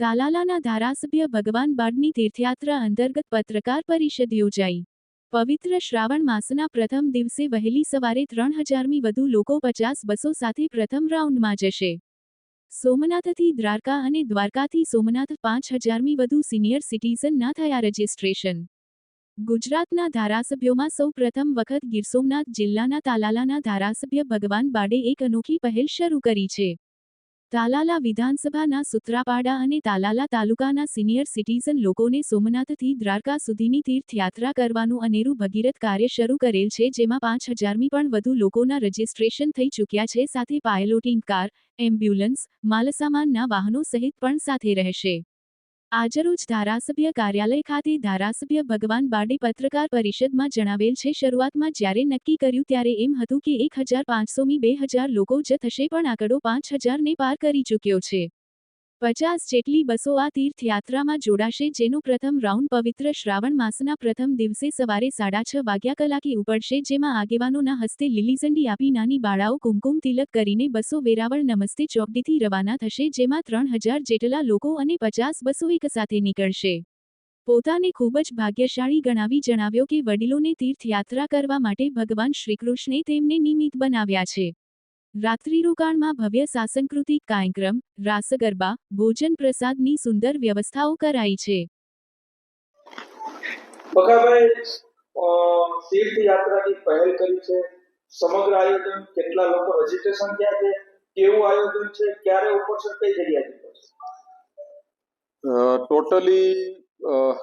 તાલાલાના ધારાસભ્ય ભગવાન બાડની તીર્થયાત્રા અંતર્ગત પત્રકાર પરિષદ યોજાઈ. પવિત્ર શ્રાવણ માસના પ્રથમ દિવસે વહેલી સવારે ત્રણ હજારમી વધુ લોકો પચાસ બસો સાથે પ્રથમ રાઉન્ડમાં જશે. સોમનાથથી દ્વારકા અને દ્વારકાથી સોમનાથ પાંચ હજારમી વધુ સિનિયર સિટીઝનના થયા રજિસ્ટ્રેશન. ગુજરાતના ધારાસભ્યોમાં સૌ પ્રથમ વખત ગીર સોમનાથ જિલ્લાના તાલાલાના ધારાસભ્ય ભગવાન બાડે એક અનોખી પહેલ શરૂ કરી છે. તાલાલા વિધાનસભાના સુત્રાપાડા અને તાલાલા તાલુકાના સિનિયર સિટીઝન લોકોને સોમનાથથી દ્વારકા સુધીની તીર્થયાત્રા કરવાનું અનેરું ભગીરથ કાર્ય શરૂ કરેલ છે, જેમાં પાંચ હજારમી પણ વધુ લોકોના રજિસ્ટ્રેશન થઈ ચૂક્યા છે, સાથે પાયલોટિંગ કાર, એમ્બ્યુલન્સ, માલસામાનના વાહનો સહિત પણ સાથે રહેશે. આજરોજ ધારાસભ્ય કાર્યાલય ખાતે ધારાસભ્ય ભગવાન બાડે પત્રકાર પરિષદમાં જણાવેલ છે, શરૂઆતમાં જ્યારે નક્કી કર્યું ત્યારે એમ હતું કે એક હજાર પાંચસોમી બે હજાર લોકો જ થશે પણ આંકડો પાંચ હજારને પાર કરી ચૂક્યો છે. પચાસ જેટલી બસો આ તીર્થયાત્રામાં જોડાશે જેનો પ્રથમ રાઉન્ડ પવિત્ર શ્રાવણ માસના પ્રથમ દિવસે સવારે સાડા છ વાગ્યા કલાકે ઉપડશે જેમાં આગેવાનોના હસ્તે લીલી ઝંડી આપી નાની બાળાઓ કુમકુમ તિલક કરીને બસો વેરાવળ નમસ્તે ચોકડીથી રવાના થશે જેમાં ત્રણ હજાર જેટલા લોકો અને પચાસ બસો એક સાથે નીકળશે. પોતાને ખૂબ જ ભાગ્યશાળી ગણાવી જણાવ્યો કે વડીલોને તીર્થયાત્રા કરવા માટે ભગવાન શ્રીકૃષ્ણે તેમને નિમિત્ત બનાવ્યા છે. રાત્રિરોકાણમાં ભવ્ય સાંસ્કૃતિક કાર્યક્રમ રાસગરબા ભોજન પ્રસાદની સુંદર વ્યવસ્થાઓ કરાઈ છે. બકાભાઈ અ, પહેલ કરી છે. સમગ્ર આયોજન કેટલા લોકો રજીસ્ટ્રેશન થયા છે? કેવું આયોજન છે? ક્યારે ઉપડશે કઈ જગ્યાએ ટોટલી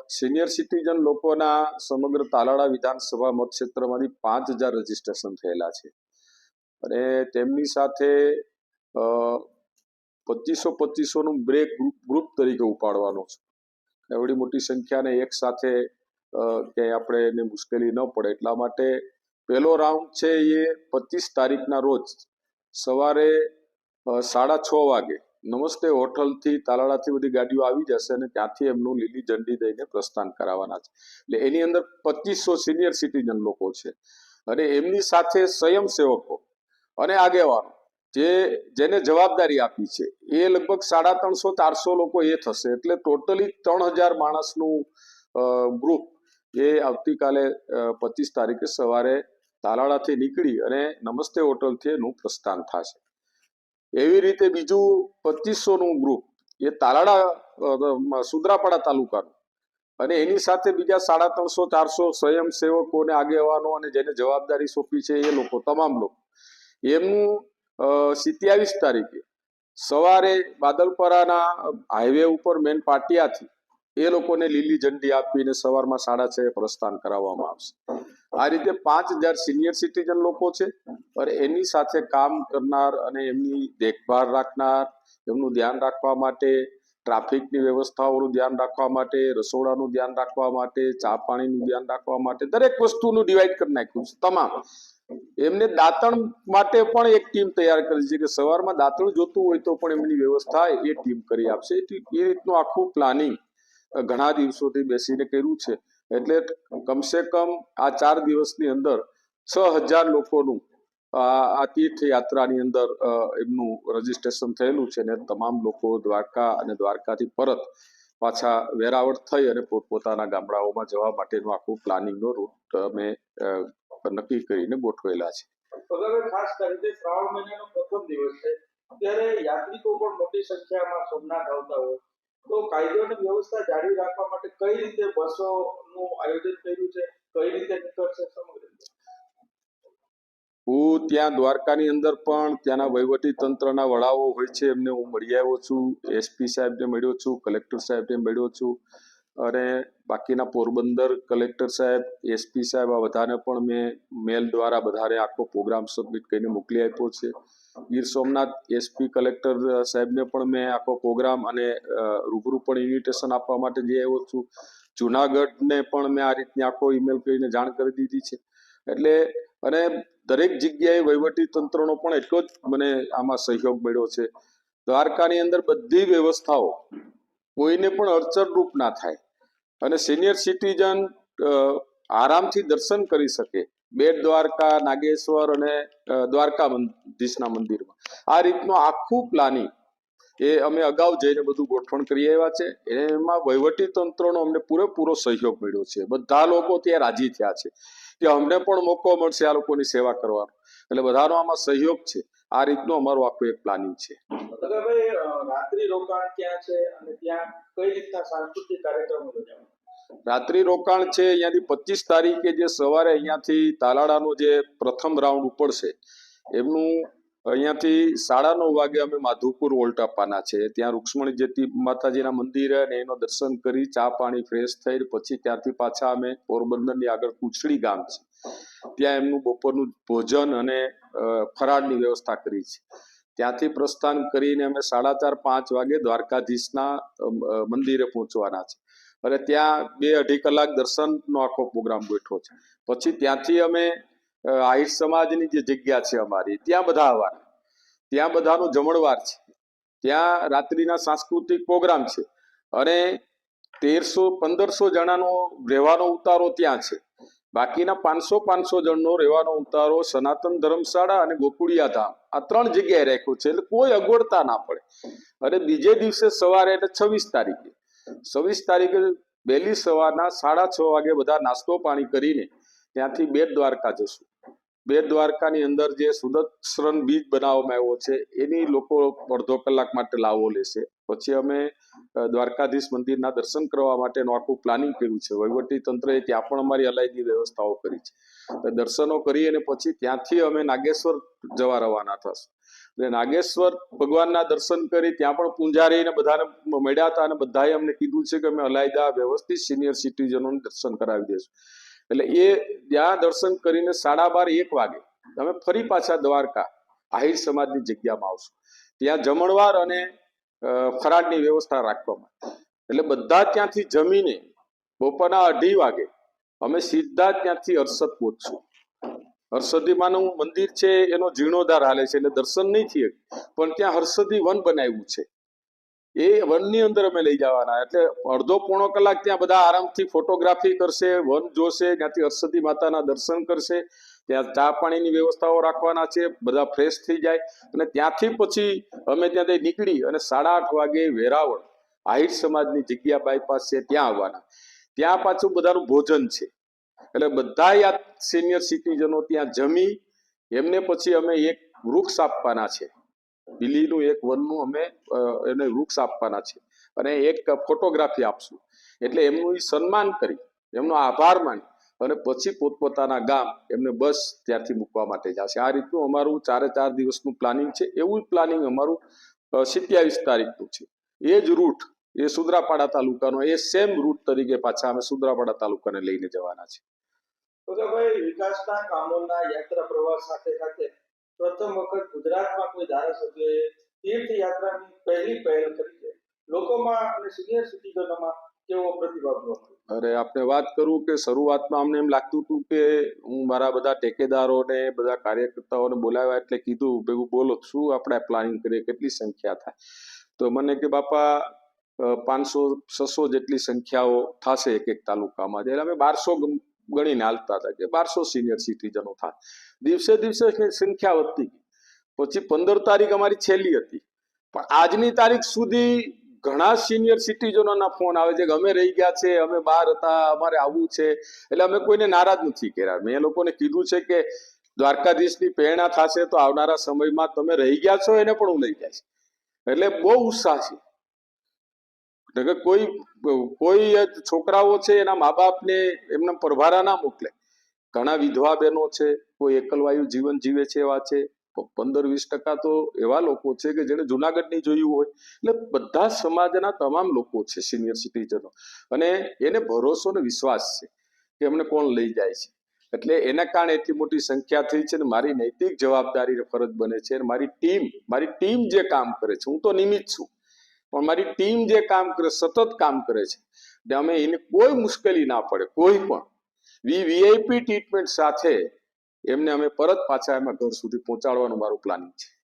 સિનિયર સિટીઝન લોકોના સમગ્ર તાલાળા વિધાનસભા મતક્ષેત્રમાંથી પાંચ હજાર રજીસ્ટ્રેશન થયેલા છે. અને તેમની સાથે પચીસો પચીસોનું બ્રેક ગ્રુપ ગ્રુપ તરીકે ઉપાડવાનો છે. એવડી મોટી સંખ્યાને એક સાથે ક્યાંય આપણે એને મુશ્કેલી ન પડે. એટલા માટે પહેલો રાઉન્ડ છે એ પચીસ તારીખના રોજ સવારે સાડા છ વાગે નમસ્તે હોટલથી તાલાળાથી બધી ગાડીઓ આવી જશે અને ત્યાંથી એમનું લીલી ઝંડી દઈને પ્રસ્થાન કરાવવાના છે. એટલે એની અંદર પચીસો સિનિયર સિટીઝન લોકો છે. અને એમની સાથે સ્વયંસેવકો અને આગેવાનો, જે જેને જવાબદારી આપી છે, એ લગભગ સાડા ત્રણસો ચારસો લોકો એ થશે. એટલે ટોટલી ત્રણ હજાર માણસનું ગ્રુપ એ આવતીકાલે પચીસ તારીખે સવારે તાલાળાથી નીકળી અને નમસ્તે હોટલથી એનું પ્રસ્થાન થશે. એવી રીતે બીજું પચીસોનું ગ્રુપ એ તાલાળા સુદ્રાપાડા તાલુકાનું. અને એની સાથે બીજા સાડા ત્રણસો ચારસો સ્વયંસેવકો અને આગેવાનો અને જેને જવાબદારી સોંપી છે એ લોકો, તમામ લોકો. એમનું સિત્યાવીસ તારીખે સવારે બાદલપરાના હાઈવે ઉપર મેન પાટિયાથી એ લોકોને લીલી ઝંડી આપીને સવારમાં સાડા છ પ્રસ્થાન કરાવવામાં આવશે. આ રીતે પાંચ હજાર સિનિયર સિટીઝન લોકો છે અને એની સાથે કામ કરનાર અને એમની દેખભાળ રાખનાર, એમનું ધ્યાન રાખવા માટે ટ્રાફિકની વ્યવસ્થાઓનું ધ્યાન રાખવા માટે, રસોડાનું ધ્યાન રાખવા માટે ચા પાણીનું ધ્યાન રાખવા માટે, દરેક વસ્તુનું ડિવાઈડ કરી નાખ્યું છે. તમામ. એમને દાંતણ માટે પણ એક ટીમ તૈયાર કરી છે કે સવારમાં દાંતણ જોતું હોય તો પણ એમની વ્યવસ્થા એ ટીમ કરી આપશે. એ રીતનું આખું પ્લાનિંગ ઘણા દિવસોથી બેસીને કર્યું છે. એટલે કમસે કમ આ ચાર દિવસની અંદર છ હજાર લોકોનું આ તીર્થયાત્રાની અંદર એમનું રજીસ્ટ્રેશન થયેલું છે ને તમામ લોકો દ્વારકા અને દ્વારકાથી પરત પાછા વેરાવળ થઈ અને પોતપોતાના ગામડાઓમાં જવા માટેનું આખું પ્લાનિંગનો રૂટ અમે નક્કી કરીને ગોઠવેલા છે. ખાસ કરીને શ્રાવણ મહિનાનો પ્રથમ દિવસ છે. અત્યારે યાત્રિકો પણ મોટી સંખ્યામાં સોમનાથ આવતા હોય. તો કાયદો અને વ્યવસ્થા જાળવી રાખવા માટે કઈ રીતે બસોનું આયોજન કર્યું છે? કઈ રીતે નીકળશે? હું ત્યાં દ્વારકાની અંદર પણ ત્યાંના વહીવટી તંત્રના વડાઓ હોય છે, એમને હું મળી આવ્યો છું. એસપી સાહેબને મળ્યો છું, કલેક્ટર સાહેબને મળ્યો છું અને બાકીના પોરબંદર કલેક્ટર સાહેબ એસપી સાહેબ આ બધાને પણ મેં મેલ દ્વારા બધાને આખો પ્રોગ્રામ સબમિટ કરીને મોકલી આપ્યો છે. ગીર સોમનાથ એસપી કલેક્ટર સાહેબને પણ મેં આખો પ્રોગ્રામ અને રૂબરૂ પણ ઇન્વિટેશન આપવા માટે જઈ આવ્યો છું. જુનાગઢને પણ મેં આ રીતની આખો ઈમેલ કરીને જાણ કરી દીધી છે. એટલે અને દરેક જગ્યાએ વહીવટી તંત્રનો પણ એટલો જ મને આમાં સહયોગ મળ્યો છે. દ્વારકાની અંદર બધી વ્યવસ્થાઓ કોઈને પણ અડચણરૂપ ના થાય અને સિનિયર સિટીઝન આરામથી દર્શન કરી શકે બેટ દ્વારકા, નાગેશ્વર અને દ્વારકા મંદિરના મંદિરમાં. આ રીતનું આખું પ્લાનિંગ એ અમે અગાઉ જઈને બધું ગોઠવણ કરી આવ્યા છે. એમાં વહીવટી તંત્રનો અમને પૂરેપૂરો સહયોગ મળ્યો છે. બધા લોકો ત્યાં રાજી થયા છે. કે અમને પણ મોકો મળશે આ લોકોની સેવા કરવાનો. એટલે બધાનો આમાં સહયોગ છે. આ રીતનું અમારું આખું એક પ્લાનિંગ છે. રાત્રિ રોકાણ ક્યાં છે અને ત્યાં કઈ રીતના સાંસ્કૃતિક કાર્યક્રમો રાત્રિ રોકાણ છે અહીંયાથી પચીસ તારીખે જે સવારે અહીંયાથી તાલાળાનો જે પ્રથમ રાઉન્ડ ઉપડશે એમનું અહીંયાથી સાડા નવ વાગે અમે માધુપુર વોલ્ટ આપવાના છે. ત્યાં રૂક્ષ્મણી જેતી માતાજીના મંદિરે અને એનો દર્શન કરી ચા પાણી ફ્રેશ થઈ પછી ત્યાંથી પાછા અમે પોરબંદરની આગળ કુચડી ગામ છે. ત્યાં એમનું બપોરનું ભોજન અને ફરાળની વ્યવસ્થા કરી છે. ત્યાંથી પ્રસ્થાન કરીને અમે સાડા ચાર પાંચ વાગે દ્વારકાધીશના મંદિરે પહોંચવાના છે. અને ત્યાં બે અઢી કલાક દર્શનનો આખો પ્રોગ્રામ બેઠો છે. પછી ત્યાંથી અમે આહિર સમાજની જે જગ્યા છે અમારી, ત્યાં બધા આવવાના. ત્યાં બધાનો જમણવાર છે. ત્યાં રાત્રિના સાંસ્કૃતિક પ્રોગ્રામ છે. અને તેરસો, પંદરસો જણાનો રહેવાનો ઉતારો ત્યાં છે. બાકીના પાંચસો પાંચસો જણનો રહેવાનો ઉતારો સનાતન ધર્મશાળા અને ગોકુળિયા ધામ. આ ત્રણ જગ્યાએ રાખ્યો છે, એટલે કોઈ અગવડતા ના પડે. અને બીજે દિવસે સવારે, એટલે છવ્વીસ તારીખે. છવ્વીસ તારીખે વહેલી સવારના સાડા છ વાગે બધા નાસ્તો પાણી કરીને ત્યાંથી બેટ દ્વારકા જશું. બેટ દ્વારકાની અંદર જે સુદર્શન બીજ બનાવવામાં આવ્યો છે, એની લોકો અડધો કલાક માટે લાવો લેશે. પછી અમે દ્વારકાધીશ મંદિરના દર્શન કરવા માટેનું આખું પ્લાનિંગ કર્યું છે. વહીવટી તંત્રએ ત્યાં પણ અમારી અલાયદી વ્યવસ્થાઓ કરી છે. દર્શનો કરી અને પછી ત્યાંથી અમે નાગેશ્વર જવા રવાના થશું. એટલે નાગેશ્વર ભગવાનના દર્શન કરી ત્યાં પણ પૂંજારીને બધાને મળ્યા હતા અને બધાએ અમને કીધું છે કે અમે અલાયદા વ્યવસ્થિત સિનિયર સિટીઝનોને દર્શન કરાવી દઈશું એટલે એ ત્યાં દર્શન કરીને સાડા બાર, એક વાગે તમે ફરી પાછા દ્વારકા, આહિર સમાજની જગ્યામાં આવશો. ત્યાં જમણવાર અને ફરાળની વ્યવસ્થા રાખવામાં એટલે બધા ત્યાંથી જમીને બપોરના અઢી વાગે અમે સીધા ત્યાંથી હર્ષદ પહોંચશું. હર્ષદીમાનું મંદિર છે, એનો જીર્ણોદ્ધાર હાલે છે, એટલે દર્શન નહીં થયે પણ ત્યાં હર્ષદી વન બનાવ્યું છે. એ વનની અંદર અમે લઈ જવાના. એટલે અડધો પોણો કલાક ત્યાં બધા આરામથી ફોટોગ્રાફી કરશે, વન જોશે, ત્યાંથી અરસદી માતાના દર્શન કરશે, ત્યાં ચા પાણીની વ્યવસ્થાઓ રાખવાના છે, બધા ફ્રેશ થઈ જાય. અને ત્યાંથી પછી અમે ત્યાંથી નીકળી અને સાડા આઠ વાગે વેરાવળ, આહિર સમાજની જગ્યા બાયપાસ છે, ત્યાં આવવાના. ત્યાં પાછું બધાનું ભોજન છે. એટલે બધા આ સિનિયર સિટીઝનો ત્યાં જમી, એમને પછી અમે એક વૃક્ષ આપવાના છે. બિલીનું એક વનનું અમે એને વૃક્ષ આપવાના છે. અને એક ફોટોગ્રાફી આપશું. એટલે એમનું સન્માન કરી, એમનો આભાર માની અને પછી પોતપોતાના ગામ એમને બસ ત્યાંથી મૂકવા માટે જશે. આ રીતનું અમારું ચારે ચાર દિવસનું પ્લાનિંગ છે. એવું પ્લાનિંગ અમારું સિત્યાવીસ તારીખનું છે. એ જ રૂટ, એ સુદ્રાપાડા તાલુકાનો, એ સેમ રૂટ તરીકે પાછા અમે સુદ્રાપાડા તાલુકાને લઈને જવાના છે વિકાસના કામોના યાત્રા પ્રવાસ સાથે સાથે પ્રથમ વખત ગુજરાતમાં કોઈ ધારાસભ્યએ તીર્થયાત્રાની પહેલી પહેલ કરી છે. લોકોમાં અને સિનિયર સિટીઝનોમાં અરે, આપણે વાત કરું કે શરૂઆતમાં અમને એમ લાગતું હતું કે હું મારા બધા ટેકેદારોને, બધા કાર્યકર્તાઓને બોલાવ્યા એટલે કીધું ભેગું બોલો, શું આપણે પ્લાનિંગ કરીએ? કેટલી સંખ્યા થાય? તો મને કે, બાપા પાંચસો, છસો જેટલી સંખ્યાઓ થશે એક એક તાલુકામાં. એટલે અમે બારસો ગણીને હાલતા હતા કે બારસો સિનિયર સિટીઝનો થાય. દિવસે દિવસે સંખ્યા વધતી ગઈ. પછી પંદર તારીખ અમારી છેલ્લી હતી. પણ આજની તારીખ સુધી ઘણા સિનિયર સિટીઝનોના ફોન આવે છે કે અમે રહી ગયા છે, અમે બહાર હતા, અમારે આવવું છે. એટલે અમે કોઈને નારાજ નથી કર્યા. મેં લોકોને કીધું છે કે દ્વારકાધીશની પ્રેરણા થશે તો આવનારા સમયમાં તમે રહી ગયા છો, એને પણ હું લઈ જઈશ એટલે બહુ ઉત્સાહ છે. કોઈ કોઈ છોકરાઓ છે એના મા બાપને એમના પરભારા ના મોકલે. ઘણા વિધવા બહેનો છે, કોઈ એકલવાયુ જીવન જીવે છે એવા છે પંદર વીસ ટકા તો એવા લોકો છે કે જેને જુનાગઢની જોયું હોય. એટલે બધા સમાજના તમામ લોકો છે, સિનિયર સિટીઝનો. અને એને ભરોસો ને વિશ્વાસ છે કે એમને કોણ લઈ જાય છે. એટલે એના કારણે એટલી મોટી સંખ્યા થઈ છે ને મારી નૈતિક જવાબદારી ફરજ બને છે. મારી ટીમ મારી ટીમ જે કામ કરે છે, હું તો નિમિત્ત છું. પણ મારી ટીમ જે કામ કરે, સતત કામ કરે છે અમે એને કોઈ મુશ્કેલી ના પડે, કોઈ પણ. વી વીઆઈપી ટ્રીટમેન્ટ સાથે એમને અમે પરત પાછા એમાં ઘર સુધી પહોંચાડવાનું મારું પ્લાનિંગ છે.